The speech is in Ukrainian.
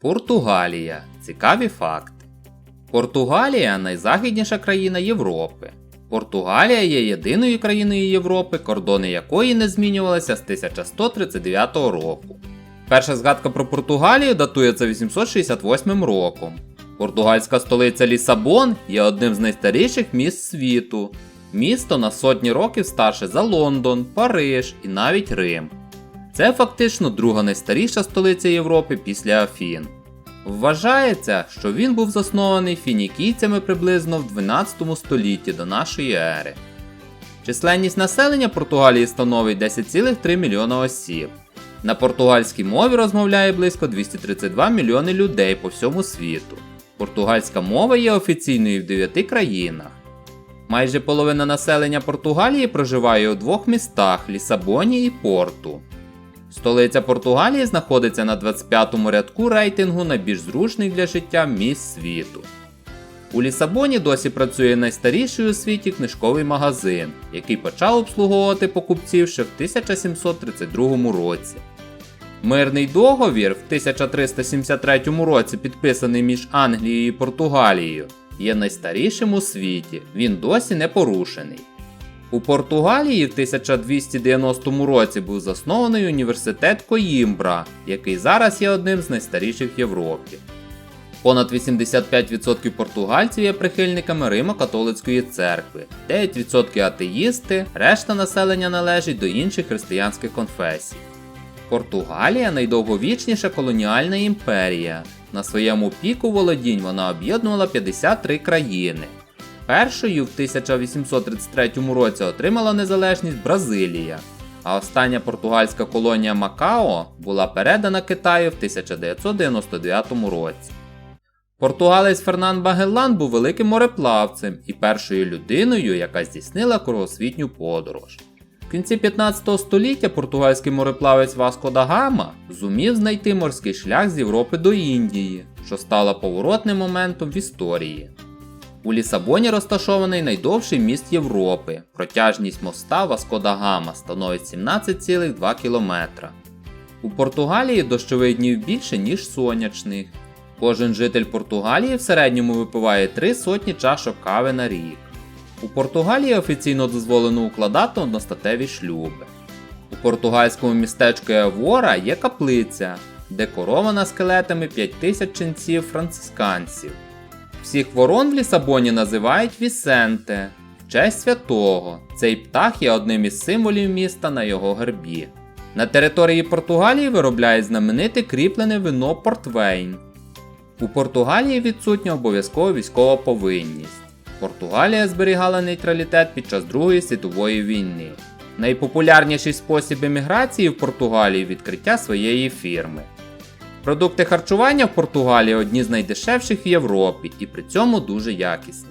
Португалія. Цікаві факти. Португалія найзахідніша країна Європи. Португалія є єдиною країною Європи, кордони якої не змінювалися з 1139 року. Перша згадка про Португалію датується 868 роком. Португальська столиця Лісабон є одним з найстаріших міст світу. Місто на сотні років старше за Лондон, Париж і навіть Рим. Це фактично друга найстаріша столиця Європи після Афін. Вважається, що він був заснований фінікійцями приблизно в 12 столітті до нашої ери. Численність населення Португалії становить 10,3 мільйона осіб. На португальській мові розмовляє близько 232 мільйони людей по всьому світу. Португальська мова є офіційною в 9 країнах. Майже половина населення Португалії проживає у двох містах Лісабоні і Порту. Столиця Португалії знаходиться на 25-му рядку рейтингу найбільш зручних для життя міст світу. У Лісабоні досі працює найстаріший у світі книжковий магазин, який почав обслуговувати покупців ще в 1732 році. Мирний договір в 1373 році, підписаний між Англією і Португалією, є найстарішим у світі, він досі не порушений. У Португалії в 1290 році був заснований університет Коїмбра, який зараз є одним з найстаріших в Європі. Понад 85% португальців є прихильниками Римо-католицької церкви, 9% атеїсти, решта населення належить до інших християнських конфесій. Португалія найдовговічніша колоніальна імперія. На своєму піку володінь вона об'єднувала 53 країни. Першою в 1833 році отримала незалежність Бразилія, а остання португальська колонія Макао була передана Китаю в 1999 році. Португалець Фернан Багеллан був великим мореплавцем і першою людиною, яка здійснила кругосвітню подорож. В кінці 15 століття португальський мореплавець Васко да Гама зумів знайти морський шлях з Європи до Індії, що стало поворотним моментом в історії. У Лісабоні розташований найдовший міст Європи. Протяжність моста Васко да Гама становить 17,2 км. У Португалії дощових днів більше, ніж сонячних. Кожен житель Португалії в середньому випиває 3 сотні чашок кави на рік. У Португалії офіційно дозволено укладати одностатеві шлюби. У португальському містечку Евора є каплиця, декорована скелетами 5000 ченців францисканців. Всіх ворон в Лісабоні називають Вісенте в честь святого. Цей птах є одним із символів міста на його гербі. На території Португалії виробляють знамените кріплене вино Портвейн. У Португалії відсутня обов'язкова військова повинність. Португалія зберігала нейтралітет під час Другої світової війни. Найпопулярніший спосіб еміграції в Португалії відкриття своєї фірми. Продукти харчування в Португалії одні з найдешевших в Європі і при цьому дуже якісні.